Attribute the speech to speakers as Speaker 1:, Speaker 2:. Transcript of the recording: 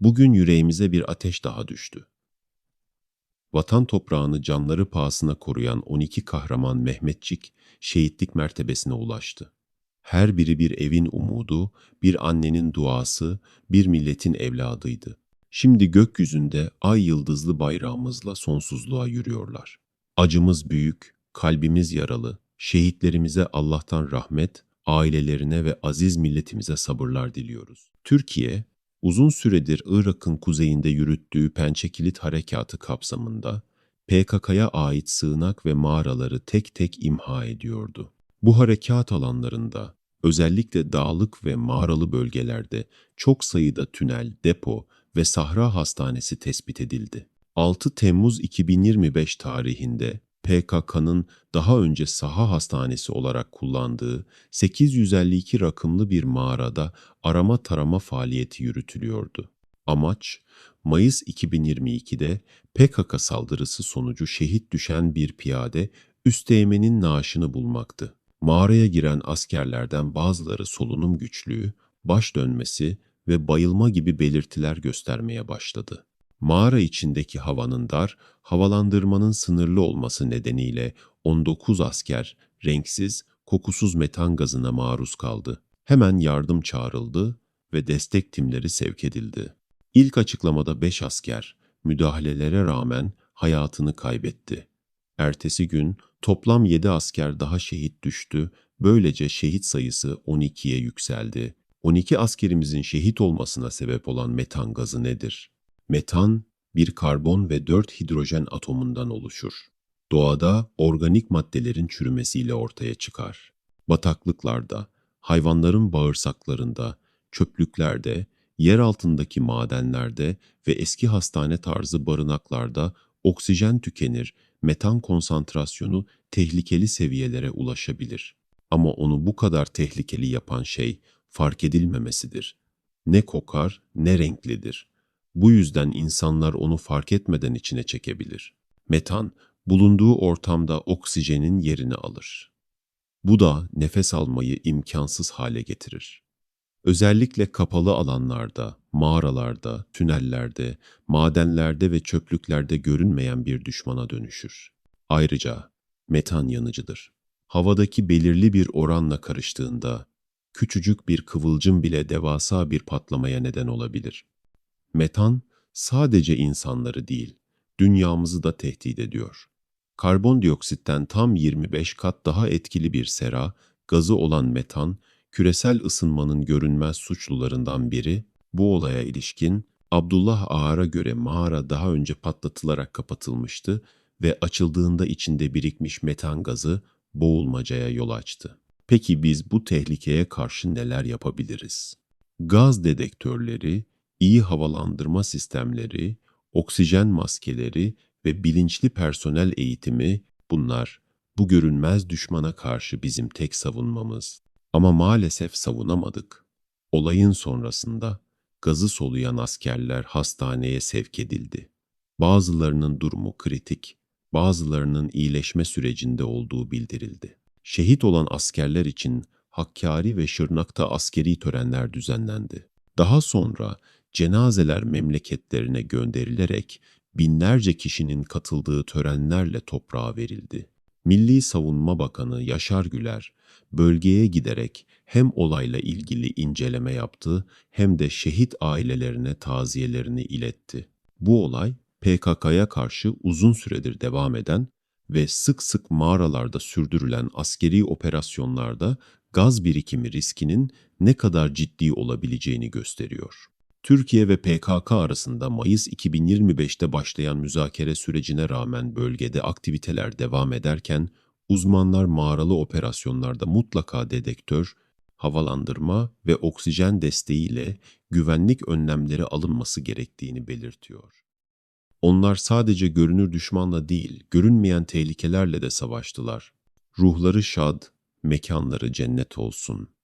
Speaker 1: Bugün yüreğimize bir ateş daha düştü. Vatan toprağını canları pahasına koruyan 12 kahraman Mehmetçik şehitlik mertebesine ulaştı. Her biri bir evin umudu, bir annenin duası, bir milletin evladıydı. Şimdi gökyüzünde ay yıldızlı bayrağımızla sonsuzluğa yürüyorlar. Acımız büyük, kalbimiz yaralı. Şehitlerimize Allah'tan rahmet, ailelerine ve aziz milletimize sabırlar diliyoruz. Türkiye, uzun süredir Irak'ın kuzeyinde yürüttüğü Pençe Kilit Harekatı kapsamında PKK'ya ait sığınak ve mağaraları tek tek imha ediyordu. Bu harekat alanlarında özellikle dağlık ve mağaralı bölgelerde çok sayıda tünel, depo ve sahra hastanesi tespit edildi. 6 Temmuz 2025 tarihinde PKK'nın daha önce saha hastanesi olarak kullandığı 852 rakımlı bir mağarada arama tarama faaliyeti yürütülüyordu. Amaç, Mayıs 2022'de PKK saldırısı sonucu şehit düşen bir piyade Üsteğmen'in naaşını bulmaktı. Mağaraya giren askerlerden bazıları solunum güçlüğü, baş dönmesi ve bayılma gibi belirtiler göstermeye başladı. Mağara içindeki havanın dar, havalandırmanın sınırlı olması nedeniyle 19 asker renksiz, kokusuz metan gazına maruz kaldı. Hemen yardım çağrıldı ve destek timleri sevk edildi. İlk açıklamada 5 asker müdahalelere rağmen hayatını kaybetti. Ertesi gün toplam 7 asker daha şehit düştü. Böylece şehit sayısı 12'ye yükseldi. 12 askerimizin şehit olmasına sebep olan metan gazı nedir? Metan, bir karbon ve 4 hidrojen atomundan oluşur. Doğada organik maddelerin çürümesiyle ortaya çıkar. Bataklıklarda, hayvanların bağırsaklarında, çöplüklerde, yer altındaki madenlerde ve eski hastane tarzı barınaklarda oksijen tükenir, metan konsantrasyonu tehlikeli seviyelere ulaşabilir. Ama onu bu kadar tehlikeli yapan şey fark edilmemesidir. Ne kokar ne renklidir. Bu yüzden insanlar onu fark etmeden içine çekebilir. Metan, bulunduğu ortamda oksijenin yerini alır. Bu da nefes almayı imkansız hale getirir. Özellikle kapalı alanlarda, mağaralarda, tünellerde, madenlerde ve çöplüklerde görünmeyen bir düşmana dönüşür. Ayrıca metan yanıcıdır. Havadaki belirli bir oranla karıştığında küçücük bir kıvılcım bile devasa bir patlamaya neden olabilir. Metan sadece insanları değil, dünyamızı da tehdit ediyor. Karbondioksitten tam 25 kat daha etkili bir sera, gazı olan metan, küresel ısınmanın görünmez suçlularından biri. Bu olaya ilişkin Abdullah Ağar'a göre mağara daha önce patlatılarak kapatılmıştı ve açıldığında içinde birikmiş metan gazı boğulmacaya yol açtı. Peki biz bu tehlikeye karşı neler yapabiliriz? Gaz dedektörleri, iyi havalandırma sistemleri, oksijen maskeleri ve bilinçli personel eğitimi bunlar bu görünmez düşmana karşı bizim tek savunmamız. Ama maalesef savunamadık. Olayın sonrasında gazı soluyan askerler hastaneye sevk edildi. Bazılarının durumu kritik, bazılarının iyileşme sürecinde olduğu bildirildi. Şehit olan askerler için Hakkari ve Şırnak'ta askeri törenler düzenlendi. Daha sonra cenazeler memleketlerine gönderilerek binlerce kişinin katıldığı törenlerle toprağa verildi. Milli Savunma Bakanı Yaşar Güler bölgeye giderek hem olayla ilgili inceleme yaptı hem de şehit ailelerine taziyelerini iletti. Bu olay PKK'ya karşı uzun süredir devam eden ve sık sık mağaralarda sürdürülen askeri operasyonlarda gaz birikimi riskinin ne kadar ciddi olabileceğini gösteriyor. Türkiye ve PKK arasında Mayıs 2025'te başlayan müzakere sürecine rağmen bölgede aktiviteler devam ederken uzmanlar mağaralı operasyonlarda mutlaka dedektör, havalandırma ve oksijen desteğiyle güvenlik önlemleri alınması gerektiğini belirtiyor. Onlar sadece görünür düşmanla değil, görünmeyen tehlikelerle de savaştılar. Ruhları şad, mekanları cennet olsun.''